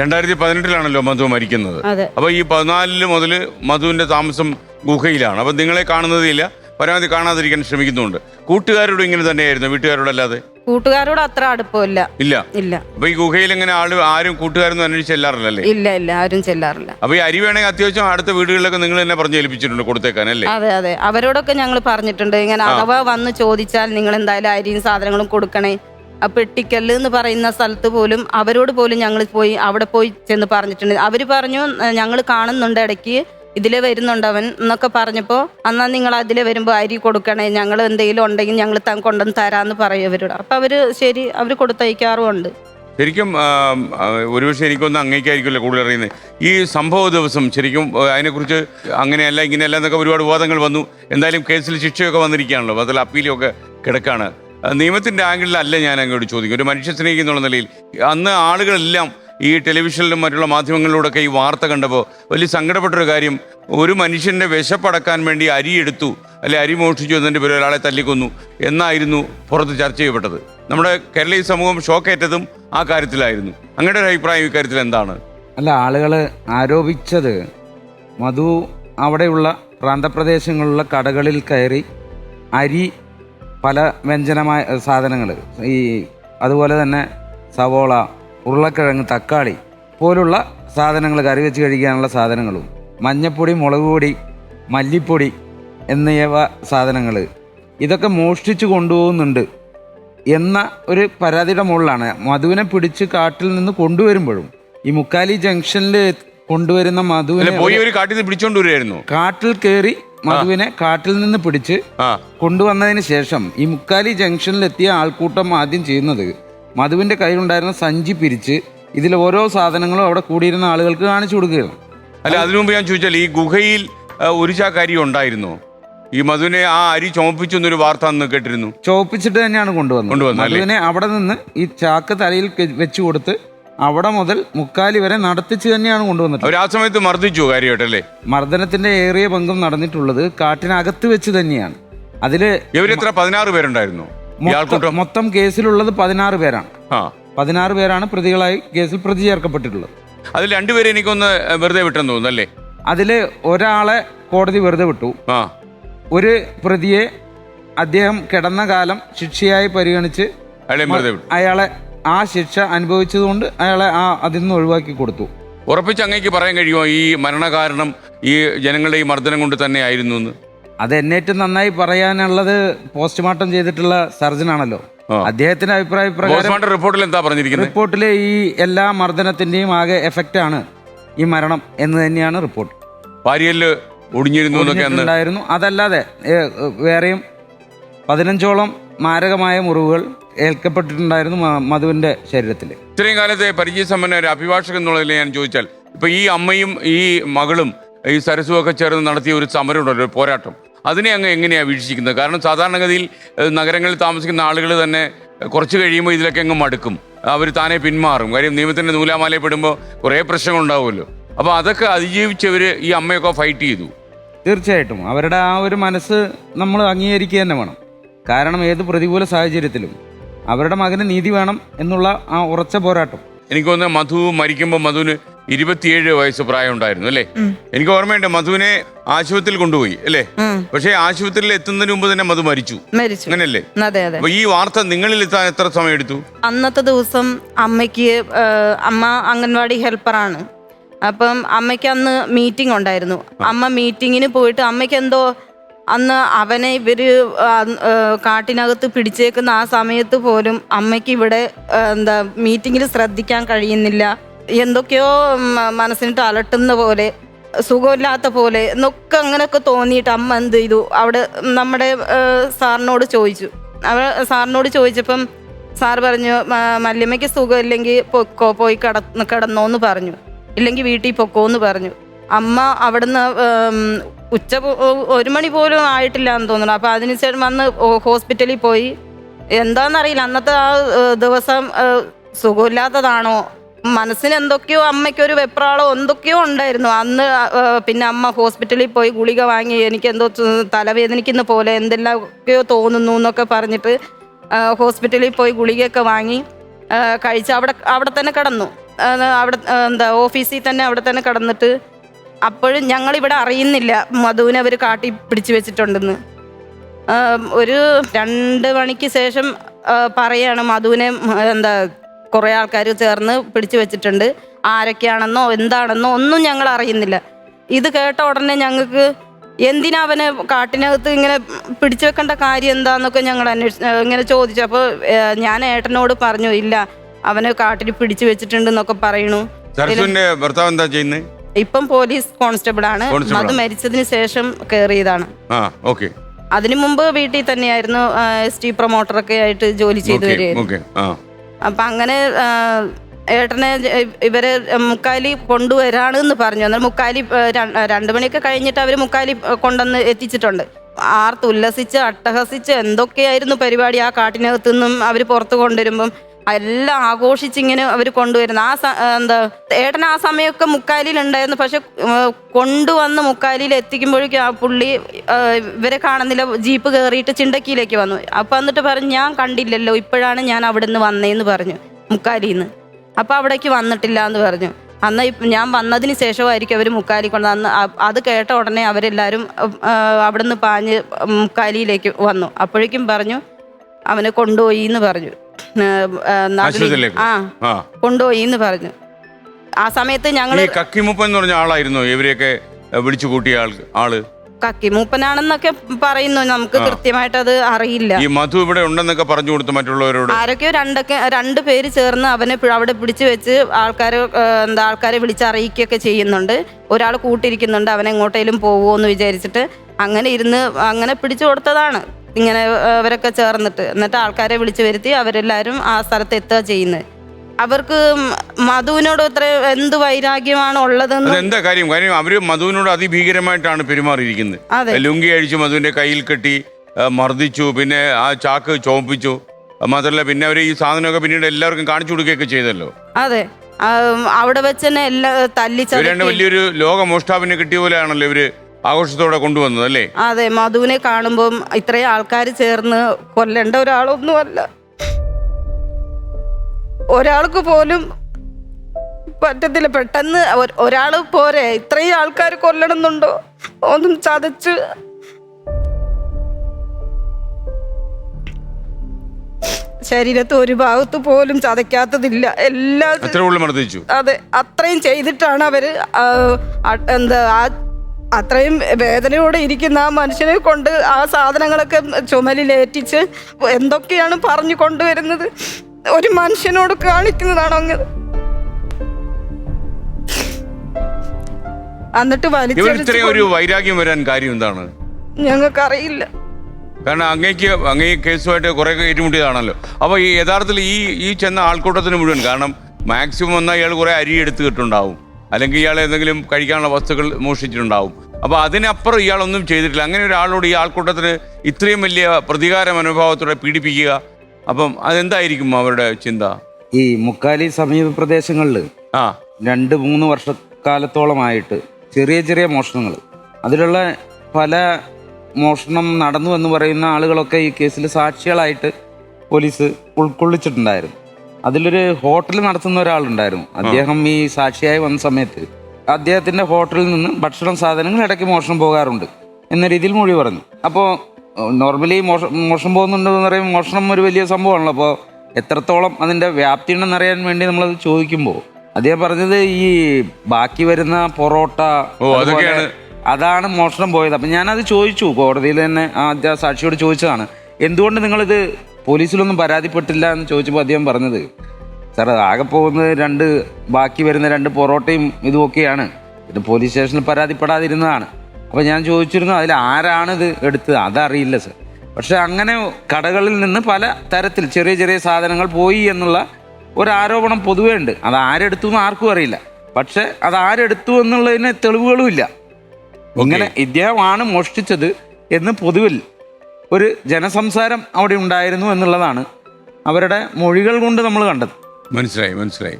രണ്ടായിരത്തി പതിനെട്ടിലാണല്ലോ മധു മരിക്കുന്നത്. അതെ. അപ്പൊ ഈ പതിനാലിൽ മുതൽ മധുവിന്റെ താമസം ഗുഹയിലാണ്. അപ്പൊ നിങ്ങളെ കാണുന്നതില്ല പരമാവധി കാണാതിരിക്കാൻ ശ്രമിക്കുന്നുണ്ട്. കൂട്ടുകാരോട് ഇങ്ങനെ തന്നെയായിരുന്നു. വീട്ടുകാരോടല്ലാതെ? കൂട്ടുകാരോട് അത്ര അടുപ്പമില്ല. ഇല്ല. ഇല്ല. അപ്പൊ ഈ ഗുഹയിൽ ഇങ്ങനെ ആൾ ആരും കൂട്ടുകാരൊന്നും അന്വേഷിച്ച് ചെല്ലാറില്ലല്ലേ ഇല്ല ഇല്ല. ആരും ചെല്ലാറില്ല. അപ്പൊ ഈ അരി വേണമെങ്കിൽ അത്യാവശ്യം അടുത്ത വീടുകളിലൊക്കെ നിങ്ങൾ തന്നെ പറഞ്ഞു ഏൽപ്പിച്ചിട്ടുണ്ട് കൊടുത്തേക്കാൻ അല്ലേ? അതെ അതെ. അവരോടൊക്കെ ഞങ്ങൾ പറഞ്ഞിട്ടുണ്ട്. ഇങ്ങനെ അഥവാ വന്ന് ചോദിച്ചാൽ നിങ്ങൾ എന്തായാലും അരിയും സാധനങ്ങളും കൊടുക്കണേ. ആ പെട്ടിക്കല്ല് എന്ന് പറയുന്ന സ്ഥലത്ത് പോലും അവരോട് പോലും ഞങ്ങൾ പോയി അവിടെ പോയി ചെന്ന് പറഞ്ഞിട്ടുണ്ട്. അവർ പറഞ്ഞു ഞങ്ങൾ കാണുന്നുണ്ട് ഇടയ്ക്ക് ഇതിലെ വരുന്നുണ്ട് അവൻ എന്നൊക്കെ പറഞ്ഞപ്പോൾ എന്നാൽ നിങ്ങൾ അതിലെ വരുമ്പോൾ അരി കൊടുക്കണേ ഞങ്ങൾ എന്തെങ്കിലും ഉണ്ടെങ്കിൽ ഞങ്ങൾ കൊണ്ടുവന്ന് തരാമെന്ന് പറയും അവരോട്. അപ്പം അവർ ശരി അവർ കൊടുത്തയക്കാറുമുണ്ട് ശരിക്കും ഒരുപക്ഷെ എനിക്കൊന്നും അങ്ങേക്കായിരിക്കുമല്ലോ കൂടുതൽ അറിയുന്നത് ഈ സംഭവ ദിവസം ശരിക്കും അതിനെക്കുറിച്ച് അങ്ങനെയല്ല ഇങ്ങനെയല്ല എന്നൊക്കെ ഒരുപാട് വിവാദങ്ങൾ വന്നു. എന്തായാലും കേസിൽ ശിക്ഷയൊക്കെ വന്നിരിക്കുകയാണല്ലോ. അതിൽ അപ്പീലൊക്കെ കിടക്കാണ്. നിയമത്തിന്റെ ആംഗിളിലല്ല ഞാൻ അങ്ങോട്ട് ചോദിക്കും. ഒരു മനുഷ്യ സ്നേഹിക്കുന്നുള്ള നിലയിൽ അന്ന് ആളുകളെല്ലാം ഈ ടെലിവിഷനിലും മറ്റുള്ള മാധ്യമങ്ങളിലൂടെയൊക്കെ ഈ വാർത്ത കണ്ടപ്പോൾ വലിയ സങ്കടപ്പെട്ടൊരു കാര്യം ഒരു മനുഷ്യന്റെ വിശപ്പടക്കാൻ വേണ്ടി അരി എടുത്തു അല്ലെ അരി മോഷിച്ചു എന്നതിന്റെ പേര് ഒരാളെ തല്ലിക്കൊന്നു എന്നായിരുന്നു പുറത്ത് ചർച്ച ചെയ്യപ്പെട്ടത്. നമ്മുടെ കേരളീയ സമൂഹം ഷോക്കേറ്റതും ആ കാര്യത്തിലായിരുന്നു. അങ്ങയുടെ ഒരു അഭിപ്രായം ഇക്കാര്യത്തിൽ എന്താണ്? അല്ല ആളുകൾ ആരോപിച്ചത് മധു അവിടെയുള്ള പ്രാന്തപ്രദേശങ്ങളിലുള്ള കടകളിൽ കയറി അരി പല വ്യഞ്ജനമായ സാധനങ്ങൾ. ഈ അതുപോലെ തന്നെ സവോള ഉരുളക്കിഴങ്ങ് തക്കാളി പോലുള്ള സാധനങ്ങൾ കറി വെച്ച് കഴിക്കാനുള്ള സാധനങ്ങളും മഞ്ഞപ്പൊടി മുളക് പൊടി മല്ലിപ്പൊടി എന്നിവ സാധനങ്ങൾ ഇതൊക്കെ മോഷ്ടിച്ചു കൊണ്ടുപോകുന്നുണ്ട് എന്ന ഒരു പരാതിയുടെ മുകളിലാണ്. മധുവിനെ പിടിച്ച് കാട്ടിൽ നിന്ന് കൊണ്ടുവരുമ്പോഴും ഈ മുക്കാലി ജംഗ്ഷനിൽ കൊണ്ടുവരുന്ന മധുവിനെ പോയി ഒരു കാട്ടിൽ നിന്ന് പിടിച്ചോണ്ട് കാട്ടിൽ കയറി മധുവിനെ കാട്ടിൽ നിന്ന് പിടിച്ച് കൊണ്ടുവന്നതിന് ശേഷം ഈ മുക്കാലി ജംഗ്ഷനിലെത്തിയ ആൾക്കൂട്ടം ആദ്യം ചെയ്യുന്നത് മധുവിന്റെ കയ്യിലുണ്ടായിരുന്ന സഞ്ചി പിരിച്ച് ഇതിൽ ഓരോ സാധനങ്ങളും അവിടെ കൂടിയിരുന്ന ആളുകൾക്ക് കാണിച്ചു കൊടുക്കുകയാണ്. അല്ല അതിനു മുമ്പ് ഞാൻ ചോദിച്ചാൽ ഈ ഗുഹയിൽ ഒരു ചാക്കരി ഉണ്ടായിരുന്നു? ഈ മധുവിനെ ആ അരി ചുമപ്പിച്ചു എന്നൊരു വാർത്ത അന്ന് കേട്ടിരുന്നു. ചോപ്പിച്ചിട്ട് തന്നെയാണ് കൊണ്ടുവന്നത്? മധുവിനെ അവിടെ നിന്ന് ഈ ചാക്ക് തലയിൽ വെച്ച് കൊടുത്ത് അവിടെ മുതൽ മുക്കാലി വരെ നടത്തിച്ചു തന്നെയാണ് കൊണ്ടുവന്നത് അവർ ആ സമയത്ത് മർദ്ദിച്ചു കാര്യമായിട്ടല്ലേ? മർദ്ദനത്തിന്റെ ഏറിയ പങ്കും നടന്നിട്ടുള്ളത് കാട്ടിനകത്ത് വെച്ച് തന്നെയാണ്. അതിൽ ഇവരെത്ര പതിനാറ് പേരുണ്ടായിരുന്നു. മൊത്തം- മൊത്തം കേസിലുള്ളത് പതിനാറ് പേരാണ്. ആ. പതിനാറ് പേരാണ് പ്രതികളായി കേസിൽ പ്രതി ചേർക്കപ്പെട്ടിട്ടുള്ളത് അതിൽ രണ്ടുപേരെ എനിക്കൊന്ന് വെറുതെ വിട്ടെന്ന് തോന്നുന്നു അല്ലേ? അതിൽ ഒരാളെ കോടതി വെറുതെ വിട്ടു. ആ. ഒരു പ്രതിയെ അദ്ദേഹം കിടന്ന കാലം ശിക്ഷയായി പരിഗണിച്ച് അയാളെ വെറുതെ വിട്ടു. അയാളെ ആ ശിക്ഷ അനുഭവിച്ചതുകൊണ്ട് അയാളെ ആ അതിൽ നിന്ന് ഒഴിവാക്കി കൊടുത്തു. ഉറപ്പിച്ച് അങ്ങേക്ക് പറയാൻ കഴിയുമോ ഈ മരണകാരണം ഈ ജനങ്ങളുടെ ഈ മർദ്ദനം കൊണ്ട് തന്നെ ആയിരുന്നു എന്ന്? അത് എന്നേറ്റം നന്നായി പറയാനുള്ളത് പോസ്റ്റ്മോർട്ടം ചെയ്തിട്ടുള്ള സർജനാണല്ലോ. ആണല്ലോ അദ്ദേഹത്തിന്റെ അഭിപ്രായ പ്രകാരം റിപ്പോർട്ടിൽ എന്താ പറഞ്ഞിരിക്കുന്നത്? റിപ്പോർട്ടിലെ ഈ എല്ലാ മർദ്ദനത്തിന്റെയും ആകെ എഫക്റ്റ് ആണ് ഈ മരണം എന്ന് തന്നെയാണ് റിപ്പോർട്ട്. ഒടിഞ്ഞിരുന്നു അതല്ലാതെ വേറെയും പതിനഞ്ചോളം മാരകമായ മുറിവുകൾ ഏൽക്കപ്പെട്ടിട്ടുണ്ടായിരുന്നു മധുവിന്റെ ശരീരത്തിൽ ഇത്രയും കാലത്തെ പരിചയസമ്പന്ന ഒരു അഭിഭാഷകൻ എന്നുള്ളതിൽ ഞാൻ ചോദിച്ചാൽ ഇപ്പൊ ഈ അമ്മയും ഈ മകളും ഈ സരസും ഒക്കെ ചേർന്ന് നടത്തിയ ഒരു സമരമുണ്ടല്ലോ ഒരു പോരാട്ടം. അതിനെ അങ്ങ് എങ്ങനെയാണ് വീക്ഷിക്കുന്നത്? കാരണം സാധാരണഗതിയിൽ നഗരങ്ങളിൽ താമസിക്കുന്ന ആളുകൾ തന്നെ കുറച്ച് കഴിയുമ്പോൾ ഇതിലൊക്കെ അങ്ങ് മടുക്കും. അവർ താനെ പിന്മാറും. കാര്യം നിയമത്തിന്റെ നൂലാമാലയിൽ പെടുമ്പോൾ കുറേ പ്രശ്നങ്ങൾ ഉണ്ടാവുമല്ലോ അപ്പോൾ അതൊക്കെ അതിജീവിച്ചവർ ഈ അമ്മയൊക്കെ ഫൈറ്റ് ചെയ്തു. തീർച്ചയായിട്ടും. അവരുടെ ആ ഒരു മനസ്സ് നമ്മൾ അംഗീകരിക്കുക തന്നെ വേണം. കാരണം ഏത് പ്രതികൂല സാഹചര്യത്തിലും അവരുടെ മകന് നീതി വേണം എന്നുള്ള ആ ഉറച്ച പോരാട്ടം. എനിക്ക് തോന്നുന്നത് മധു മരിക്കുമ്പോൾ മധുവിന് ഇരുപത്തിയേഴ് വയസ്സ് പ്രായം ഉണ്ടായിരുന്നു അല്ലേ എനിക്ക് ഓർമ്മയുണ്ട് മധുവിനെ ആശുപത്രിയിൽ കൊണ്ടുപോയി അല്ലേ. പക്ഷേ ആശുപത്രിയിൽ എത്തുന്നതിന് മുമ്പ് തന്നെ മധു മരിച്ചു. അങ്ങനല്ലേ അങ്ങനെയല്ലേ? അതെ അതെ. അപ്പൊ ഈ വാർത്ത നിങ്ങളിൽ എത്താൻ എത്ര സമയം എടുത്തു അന്നത്തെ ദിവസം അമ്മയ്ക്ക് അമ്മ അംഗൻവാടി ഹെൽപ്പറാണ്. അപ്പം അമ്മയ്ക്ക് അന്ന് മീറ്റിംഗ് ഉണ്ടായിരുന്നു. അമ്മ മീറ്റിങ്ങിന് പോയിട്ട് അമ്മയ്ക്ക് എന്തോ അന്ന് അവനെ ആ, കാട്ടിനകത്ത് പിടിച്ചേക്കുന്ന ആ സമയത്ത് പോലും അമ്മയ്ക്ക് ഇവിടെ എന്താ മീറ്റിങ്ങിൽ ശ്രദ്ധിക്കാൻ കഴിയുന്നില്ല. എന്തൊക്കെയോ മനസ്സിനിട്ട് അലട്ടുന്ന പോലെ സുഖമില്ലാത്ത പോലെ എന്നൊക്കെ അങ്ങനെയൊക്കെ തോന്നിയിട്ട് അമ്മ എന്ത് ചെയ്തു? അവിടെ നമ്മുടെ സാറിനോട് ചോദിച്ചു. അവ സാറിനോട് ചോദിച്ചപ്പം സാർ പറഞ്ഞു മല്യമ്മയ്ക്ക് സുഖമില്ലെങ്കിൽ പൊക്കോ പോയി കിടന്നോ എന്ന് പറഞ്ഞു. ഇല്ലെങ്കിൽ വീട്ടിൽ പൊക്കോ എന്ന് പറഞ്ഞു. അമ്മ അവിടുന്ന് ഉച്ച ഒരു മണി പോലും ആയിട്ടില്ല എന്ന് തോന്നുന്നു. അപ്പൊ അതിനുശേഷം വന്ന് ഹോസ്പിറ്റലിൽ പോയി. എന്താണെന്നറിയില്ല അന്നത്തെ ആ ദിവസം സുഖമില്ലാത്തതാണോ? മനസ്സിന് എന്തൊക്കെയോ അമ്മയ്ക്കൊരു വെപ്രാളോ എന്തൊക്കെയോ ഉണ്ടായിരുന്നു. അന്ന് പിന്നെ അമ്മ ഹോസ്പിറ്റലിൽ പോയി ഗുളിക വാങ്ങി എനിക്ക് എന്തോ തലവേദനിക്കുന്ന പോലെ എന്തെല്ലാമൊക്കെയോ തോന്നുന്നു എന്നൊക്കെ പറഞ്ഞിട്ട് ഹോസ്പിറ്റലിൽ പോയി ഗുളികയൊക്കെ വാങ്ങി കഴിച്ച് അവിടെ അവിടെ തന്നെ കിടന്നു. അവിടെ എന്താ ഓഫീസിൽ തന്നെ അവിടെ തന്നെ കിടന്നിട്ട് അപ്പോഴും ഞങ്ങളിവിടെ അറിയുന്നില്ല മധുവിനെ അവർ കാട്ടി പിടിച്ചു വെച്ചിട്ടുണ്ടെന്ന്. ഒരു രണ്ട് മണിക്ക് ശേഷം പറയാണ് മധുവിനെ എന്താ കുറേ ആൾക്കാർ ചേർന്ന് പിടിച്ചു വെച്ചിട്ടുണ്ട്. ആരൊക്കെയാണെന്നോ എന്താണെന്നോ ഒന്നും ഞങ്ങൾ അറിയുന്നില്ല. ഇത് കേട്ട ഉടനെ ഞങ്ങൾക്ക് എന്തിനാ അവനെ കാട്ടിനകത്ത് ഇങ്ങനെ പിടിച്ചു വെക്കേണ്ട കാര്യം എന്താന്നൊക്കെ ഞങ്ങൾ അന്വേഷിച്ചു ഇങ്ങനെ ചോദിച്ചു. അപ്പോൾ ഞാൻ ഏട്ടനോട് പറഞ്ഞു ഇല്ല അവനെ കാട്ടിൽ പിടിച്ചു വെച്ചിട്ടുണ്ടെന്നൊക്കെ പറയണു. ഭർത്താവ് എന്താ ചെയ്യുന്നത് ഇപ്പം പോലീസ് കോൺസ്റ്റബിൾ ആണ് Constable അത് ആണ്. മരിച്ചതിന് ശേഷം കയറിയതാണ് ആ ഓക്കെ. അതിനു മുമ്പ് വീട്ടിൽ തന്നെയായിരുന്നു എസ് ടി പ്രൊമോട്ടറൊക്കെ ആയിട്ട് ജോലി ചെയ്തു ഓക്കെ വരികയായിരുന്നു. ഓക്കെ ആ. അപ്പൊ അങ്ങനെ ആ, ഏട്ടനെ ജ- ഇവരെ മുക്കാലി കൊണ്ടുവരാണെന്ന് പറഞ്ഞു. എന്നാൽ മുക്കാലി ആ, ര- രണ്ട് മണിയൊക്കെ കഴിഞ്ഞിട്ട് അവർ മുക്കാലി ആ, കൊണ്ടുവന്ന് എത്തിച്ചിട്ടുണ്ട്. ആർത്ത് ഉല്ലസിച്ച് അട്ടഹസിച്ച് എന്തൊക്കെയായിരുന്നു പരിപാടി ആ കാട്ടിനകത്തു നിന്നും അവർ പുറത്തു കൊണ്ടുവരുമ്പം എല്ലാം ആഘോഷിച്ചിങ്ങനെ അവർ കൊണ്ടുവരുന്നു. ആ എന്താ ഏട്ടൻ ആ സമയമൊക്കെ മുക്കാലിയിൽ ഉണ്ടായിരുന്നു പക്ഷെ കൊണ്ടുവന്ന് മുക്കാലിയിൽ എത്തിക്കുമ്പോഴേക്കും ആ പുള്ളി ഇവരെ കാണുന്നില്ല. ജീപ്പ് കയറിയിട്ട് ചിണ്ടക്കിയിലേക്ക് വന്നു. അപ്പൊ എന്നിട്ട് പറഞ്ഞു ഞാൻ കണ്ടില്ലല്ലോ. ഇപ്പോഴാണ് ഞാൻ അവിടെ നിന്ന് വന്നേന്ന് പറഞ്ഞു മുക്കാലിയിൽ നിന്ന് അപ്പൊ അവിടേക്ക് വന്നിട്ടില്ല എന്ന് പറഞ്ഞു. അന്ന് ഞാൻ വന്നതിന് ശേഷമായിരിക്കും അവർ മുക്കാലി കൊണ്ട് അന്ന് അത് കേട്ട ഉടനെ അവരെല്ലാവരും അവിടെ നിന്ന് പാഞ്ഞ് മുക്കാലിയിലേക്ക് വന്നു. അപ്പോഴേക്കും പറഞ്ഞു അവനെ കൊണ്ടുപോയി എന്ന് പറഞ്ഞു. ആ, കൊണ്ടുപോയി എന്ന് പറഞ്ഞു. ആ സമയത്ത് ഞങ്ങൾ കക്കിമൂപ്പൻ എന്ന് പറഞ്ഞ ആളായിരുന്നു ഇവരെയൊക്കെ വിളിച്ചു കൂട്ടിയ ആൾ ആൾ. കക്കിമൂപ്പനാണെന്നൊക്കെ പറയുന്നു. നമുക്ക് കൃത്യമായിട്ട് അത് അറിയില്ല. ഈ മധു ഇവിടെ ഉണ്ടെന്നൊക്കെ പറഞ്ഞു കൊടുത്തു മറ്റുള്ളവരോട്. ആരൊക്കെയോ രണ്ടൊക്കെ രണ്ട് പേര് ചേർന്ന് അവനെ അവിടെ പിടിച്ചു വെച്ച് ആൾക്കാരെ എന്താ ആൾക്കാരെ വിളിച്ച് അറിയിക്കുകയൊക്കെ ചെയ്യുന്നുണ്ട്. ഒരാൾ കൂട്ടിരിക്കുന്നുണ്ട്. അവൻ എങ്ങോട്ടേലും പോവുമോ എന്ന് വിചാരിച്ചിട്ട് അങ്ങനെ ഇരുന്ന് അങ്ങനെ പിടിച്ചു കൊടുത്തതാണ്. ഇങ്ങനെ അവരൊക്കെ ചേർന്നിട്ട്. എന്നിട്ട് ആൾക്കാരെ വിളിച്ചു വരുത്തി അവരെല്ലാവരും ആ സ്ഥലത്ത് എത്തുക ചെയ്യുന്നത് അവർക്ക് മധുവിനോട് ഇത്ര എന്ത് വൈരാഗ്യമാണ് ഉള്ളതെന്ന് എന്താ കാര്യം? കാര്യം അവർ മധുവിനോട് അതിഭീകരമായിട്ടാണ് പെരുമാറിയിരിക്കുന്നത് ലുങ്കി അഴിച്ചു മധുവിന്റെ കയ്യിൽ കെട്ടി മർദ്ദിച്ചു പിന്നെ ആ ചാക്ക് ചോപ്പിച്ചു മാത്രല്ല പിന്നെ അവർ ഈ സാധനമൊക്കെ പിന്നീട് എല്ലാവർക്കും കാണിച്ചു കൊടുക്കുകയൊക്കെ ചെയ്തല്ലോ. അതെ. അവിടെ വെച്ച് തന്നെ എല്ലാം തല്ലി ഇവർ രണ്ട് ചതക്കി വലിയൊരു ലോക മോഷ്ടാവിനെ കിട്ടിയ പോലെയാണല്ലോ ഇവർ ആഘോഷത്തോടെ കൊണ്ടുവന്നത് അല്ലേ? അതെ. മധുവിനെ കാണുമ്പം ഇത്രയും ആൾക്കാർ ചേർന്ന് കൊല്ലേണ്ട ഒരാളൊന്നുമല്ല ഒരാൾക്ക് പോലും പറ്റത്തില്ല. പെട്ടെന്ന് ഒരാൾ പോരെ. ഇത്രയും ആൾക്കാർ കൊല്ലണമെന്നുണ്ടോ? ഒന്നും ചതച്ച്. ശരീരത്ത് ഒരു ഭാഗത്ത് പോലും ചതയ്ക്കാത്തതില്ല എല്ലാ അതെ. അത്രയും ചെയ്തിട്ടാണ് അവർ എന്താ ആ അത്രയും വേദനയോടെ ഇരിക്കുന്ന ആ മനുഷ്യനെ കൊണ്ട് ആ സാധനങ്ങളൊക്കെ ചുമലിലേറ്റിച്ച് എന്തൊക്കെയാണ് പറഞ്ഞു കൊണ്ടുവരുന്നത്? ഒരു മനുഷ്യനോട് കാണിക്കുന്നതാണോ അങ്ങനെ എന്നിട്ട് വലിച്ചു ഒരു വൈരാഗ്യം വരാൻ കാര്യം എന്താണ്? ഞങ്ങൾക്കറിയില്ല. കാരണം അങ്ങേക്ക് അങ്ങേ കേസുമായിട്ട് കുറെ ഏറ്റുമുട്ടിയതാണല്ലോ. അപ്പോൾ ഈ യഥാർത്ഥത്തിൽ ഈ ഈ ചെന്ന ആൾക്കൂട്ടത്തിന് മുഴുവൻ കാരണം മാക്സിമം വന്നാൽ ഇയാൾ കുറെ അരി എടുത്തിട്ടുണ്ടാവും അല്ലെങ്കിൽ ഇയാൾ എന്തെങ്കിലും കഴിക്കാനുള്ള വസ്തുക്കൾ മോഷിച്ചിട്ടുണ്ടാവും. അപ്പോൾ അതിനപ്പുറം ഇയാളൊന്നും ചെയ്തിട്ടില്ല. അങ്ങനെ ഒരാളോട് ഈ ആൾക്കൂട്ടത്തിന് ഇത്രയും വലിയ പ്രതികാര മനോഭാവത്തോടെ പീഡിപ്പിക്കുക. അപ്പം അതെന്തായിരിക്കും അവരുടെ ചിന്ത? ഈ മുക്കാലി സമീപ പ്രദേശങ്ങളിൽ ആ. രണ്ട് മൂന്ന് വർഷക്കാലത്തോളമായിട്ട് ചെറിയ ചെറിയ മോഷണങ്ങൾ അതിലുള്ള പല മോഷണം നടന്നു എന്ന് പറയുന്ന ആളുകളൊക്കെ ഈ കേസിൽ സാക്ഷികളായിട്ട് പോലീസ് ഉൾക്കൊള്ളിച്ചിട്ടുണ്ടായിരുന്നു. അതിലൊരു ഹോട്ടൽ നടത്തുന്ന ഒരാളുണ്ടായിരുന്നു. അദ്ദേഹം ഈ സാക്ഷിയായി വന്ന സമയത്ത്. അദ്ദേഹത്തിന്റെ ഹോട്ടലിൽ നിന്ന് ഭക്ഷണം സാധനങ്ങൾ ഇടയ്ക്ക് മോഷണം പോകാറുണ്ട് എന്ന രീതിയിൽ മൊഴി പറഞ്ഞു. അപ്പോൾ നോർമലി മോഷ മോഷണം പോകുന്നുണ്ടെന്ന് പറയുമ്പോൾ മോഷണം ഒരു വലിയ സംഭവമാണല്ലോ. അപ്പോൾ എത്രത്തോളം അതിന്റെ വ്യാപ്തി ഉണ്ടെന്നറിയാൻ വേണ്ടി നമ്മളത് ചോദിക്കുമ്പോൾ അദ്ദേഹം പറഞ്ഞത് ഈ ബാക്കി വരുന്ന പൊറോട്ട. അതാണ് മോഷണം പോയത്. അപ്പം ഞാനത് ചോദിച്ചു. കോടതിയിൽ തന്നെ ആദ്യ സാക്ഷിയോട് ചോദിച്ചതാണ്. എന്തുകൊണ്ട് നിങ്ങളിത് പോലീസിലൊന്നും പരാതിപ്പെട്ടില്ല എന്ന് ചോദിച്ചപ്പോൾ അദ്ദേഹം പറഞ്ഞത് സാർ ആകെ പോകുന്നത് രണ്ട് ബാക്കി വരുന്ന രണ്ട് പൊറോട്ടയും ഇതുമൊക്കെയാണ് പിന്നെ പോലീസ് സ്റ്റേഷനിൽ പരാതിപ്പെടാതിരുന്നതാണ്. അപ്പോൾ ഞാൻ ചോദിച്ചിരുന്നു അതിൽ ആരാണിത് ഇത് എടുത്തത്? അതറിയില്ല സർ. പക്ഷെ അങ്ങനെ കടകളിൽ നിന്ന് പല തരത്തിൽ ചെറിയ ചെറിയ സാധനങ്ങൾ പോയി എന്നുള്ള ഒരു ആരോപണം പൊതുവേ ഉണ്ട്. അത് ആരെടുത്തു എന്ന് ആർക്കും അറിയില്ല. പക്ഷെ അത് ആരെടുത്തു എന്നുള്ളതിന് തെളിവുകളും ഇല്ല ഇങ്ങനെ ഇദ്ദേഹമാണ് മോഷ്ടിച്ചത് എന്ന് പൊതുവിൽ ഒരു ജനസംസാരം അവിടെ ഉണ്ടായിരുന്നു എന്നുള്ളതാണ് അവരുടെ മൊഴികൾ കൊണ്ട് നമ്മൾ കണ്ടത്. മനസ്സിലായി മനസ്സിലായി.